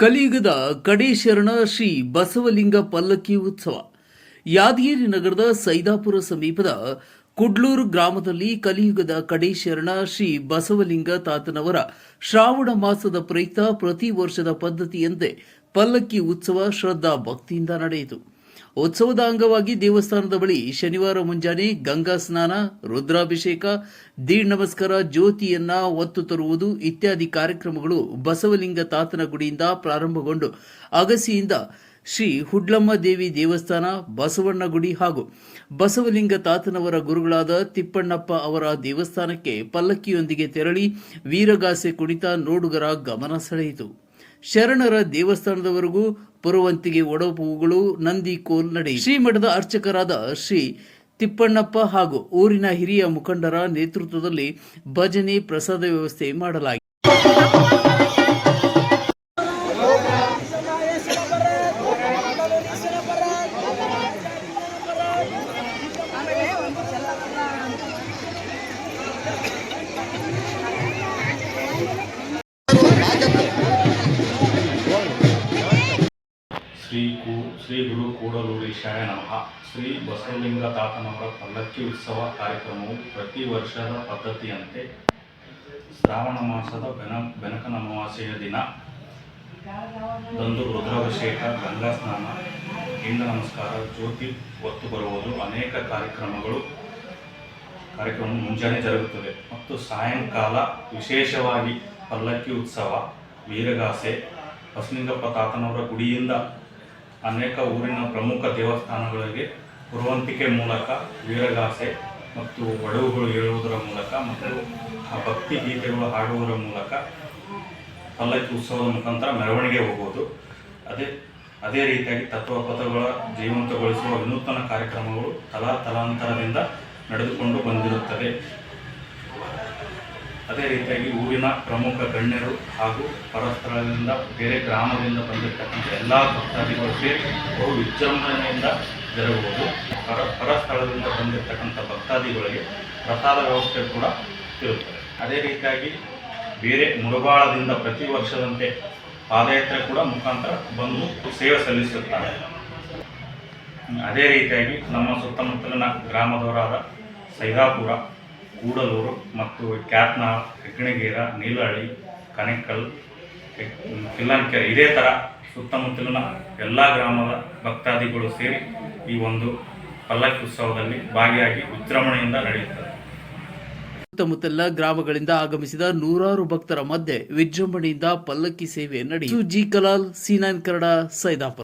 ಕಲಿಯುಗದ ಕಡೇಶರಣ ಶ್ರೀ ಬಸವಲಿಂಗ ಪಲ್ಲಕ್ಕಿ ಉತ್ಸವ. ಯಾದಗಿರಿ ನಗರದ ಸೈದಾಪುರ ಸಮೀಪದ ಕುಡ್ಲೂರು ಗ್ರಾಮದಲ್ಲಿ ಕಲಿಯುಗದ ಕಡೇಶರಣ ಶ್ರೀ ಬಸವಲಿಂಗ ತಾತನವರ ಶ್ರಾವಣ ಮಾಸದ ಪ್ರಯುಕ್ತ ಪ್ರತಿ ವರ್ಷದ ಪದ್ಧತಿಯಂತೆ ಪಲ್ಲಕ್ಕಿ ಉತ್ಸವ ಶ್ರದ್ಧಾ ಭಕ್ತಿಯಿಂದ ನಡೆಯಿತು. ಉತ್ಸವದ ಅಂಗವಾಗಿ ದೇವಸ್ಥಾನದ ಬಳಿ ಶನಿವಾರ ಮುಂಜಾನೆ ಗಂಗಾ ಸ್ನಾನ, ರುದ್ರಾಭಿಷೇಕ, ದೀಡ್ ನಮಸ್ಕಾರ, ಜ್ಯೋತಿಯನ್ನ ಒತ್ತು ತರುವುದು ಇತ್ಯಾದಿ ಕಾರ್ಯಕ್ರಮಗಳು ಬಸವಲಿಂಗ ತಾತನ ಗುಡಿಯಿಂದ ಪ್ರಾರಂಭಗೊಂಡು ಅಗಸಿಯಿಂದ ಶ್ರೀ ಹುಡ್ಲಮ್ಮ ದೇವಿ ದೇವಸ್ಥಾನ, ಬಸವಣ್ಣ ಗುಡಿ ಹಾಗೂ ಬಸವಲಿಂಗ ತಾತನವರ ಗುರುಗಳಾದ ತಿಪ್ಪಣ್ಣಪ್ಪ ಅವರ ದೇವಸ್ಥಾನಕ್ಕೆ ಪಲ್ಲಕ್ಕಿಯೊಂದಿಗೆ ತೆರಳಿ ವೀರಗಾಸೆ ಕುಣಿತ ನೋಡುಗರ ಗಮನ ಸೆಳೆಯಿತು. ಶರಣರ ದೇವಸ್ಥಾನದವರೆಗೂ ಪರುವಂತಿಗೆ ಒಡಪುಗಳು ನಂದಿ ಕೋಲ್ ನಡೆ ಶ್ರೀಮಠದ ಅರ್ಚಕರಾದ ಶ್ರೀ ತಿಪ್ಪಣ್ಣಪ್ಪ ಹಾಗೂ ಊರಿನ ಹಿರಿಯ ಮುಖಂಡರ ನೇತೃತ್ವದಲ್ಲಿ ಭಜನೆ ಪ್ರಸಾದ ವ್ಯವಸ್ಥೆ ಮಾಡಲಾಗಿದೆ. ಶ್ರೀ ಕೂ, ಶ್ರೀ ಗುರು ಕೂಡಲೂರೀಶಾಯ ನಮಃ. ಶ್ರೀ ಬಸವಲಿಂಗ ತಾತನವರ ಪಲ್ಲಕ್ಕಿ ಉತ್ಸವ ಕಾರ್ಯಕ್ರಮವು ಪ್ರತಿ ವರ್ಷದ ಪದ್ಧತಿಯಂತೆ ಶ್ರಾವಣ ಮಾಸದ ಬೆನ, ಬೆನಕನ ಅಮಾವಾಸ್ಯೆಯ ದಿನ. ದಂದು ರುದ್ರಾಭಿಷೇಕ, ಗಂಗಾ ಸ್ನಾನ ಇಂದ ನಮಸ್ಕಾರ, ಜ್ಯೋತಿ ಒತ್ತು ಬರುವುದು ಅನೇಕ ಕಾರ್ಯಕ್ರಮಗಳು. ಕಾರ್ಯಕ್ರಮ ಮುಂಜಾನೆ ಜರುಗುತ್ತದೆ. ಮತ್ತು ಸಾಯಂಕಾಲ ವಿಶೇಷವಾಗಿ ಪಲ್ಲಕ್ಕಿ ಉತ್ಸವ, ವೀರಗಾಸೆ, ಬಸಲಿಂಗಪ್ಪ ತಾತನವರ ಗುಡಿಯಿಂದ ಅನೇಕ ಊರಿನ ಪ್ರಮುಖ ದೇವಸ್ಥಾನಗಳಿಗೆ ಪುರವಂತಿಕೆ ಮೂಲಕ ವೀರಗಾಸೆ ಮತ್ತು ಒಡವುಗಳು ಹೇಳುವುದರ ಮೂಲಕ ಮತ್ತು ಆ ಭಕ್ತಿ ಗೀತೆಗಳು ಹಾಡುವುದರ ಮೂಲಕ ಪಲ್ಲಕ್ಕಿ ಉತ್ಸವದ ಮುಖಾಂತರ ಮೆರವಣಿಗೆ ಹೋಗುವುದು ಅದೇ ಅದೇ ರೀತಿಯಾಗಿ ತತ್ವಪಥಗಳ ಜೀವಂತಗೊಳಿಸುವ ವಿನೂತನ ಕಾರ್ಯಕ್ರಮಗಳು ತಲಾ ತಲಾಂತರದಿಂದ ನಡೆದುಕೊಂಡು ಬಂದಿರುತ್ತದೆ ಅದೇ ರೀತಿಯಾಗಿ ಊರಿನ ಪ್ರಮುಖ ಗಣ್ಯರು ಹಾಗೂ ಪರಸ್ಥಳದಿಂದ ಬೇರೆ ಗ್ರಾಮದಿಂದ ಬಂದಿರತಕ್ಕಂಥ ಎಲ್ಲ ಭಕ್ತಾದಿಗಳು ಸೇರಿ ಬಹು ವಿಜೃಂಭಣೆಯಿಂದ ಜರುಗುವುದು ಪರ, ಪರಸ್ಥಳದಿಂದ ಬಂದಿರತಕ್ಕಂಥ ಭಕ್ತಾದಿಗಳಿಗೆ ಪ್ರಸಾದ ವ್ಯವಸ್ಥೆ ಕೂಡ ಇರುತ್ತದೆ ಅದೇ ರೀತಿಯಾಗಿ ಬೇರೆ ಮುರುಬಾಳದಿಂದ ಪ್ರತಿ ವರ್ಷದಂತೆ ಪಾದಯಾತ್ರೆ ಕೂಡ ಮುಖಾಂತರ ಬಂದು ಸೇವೆ ಸಲ್ಲಿಸುತ್ತಾರೆ. ಅದೇ ರೀತಿಯಾಗಿ ನಮ್ಮ ಸುತ್ತಮುತ್ತಲಿನ ಗ್ರಾಮದವರಾದ ಸೈದಾಪುರ ಕೂಡಲೂರು ಮತ್ತು ಕ್ಯಾತ್ನ ಹೆಗ್ಗಣಗೇರ, ನೀಲಹಳ್ಳಿ ಕನೆಕಲ್ ಕಿಲ್ಲಾನ್ಕೆರೆ ಇದೇ ಥರ ಸುತ್ತಮುತ್ತಲಿನ ಎಲ್ಲ ಗ್ರಾಮದ ಭಕ್ತಾದಿಗಳು ಸೇರಿ ಈ ಒಂದು ಪಲ್ಲಕ್ಕಿ ಉತ್ಸವದಲ್ಲಿ ಭಾಗಿಯಾಗಿ ವಿಜೃಂಭಣೆಯಿಂದ ನಡೆಯುತ್ತದೆ. ಸುತ್ತಮುತ್ತಲ ಗ್ರಾಮಗಳಿಂದ ಆಗಮಿಸಿದ ನೂರಾರು ಭಕ್ತರ ಮಧ್ಯೆ ವಿಜೃಂಭಣೆಯಿಂದ ಪಲ್ಲಕ್ಕಿ ಸೇವೆ ನಡೆಯಿತು. G Kalal, C nine Kannada, Saidapur.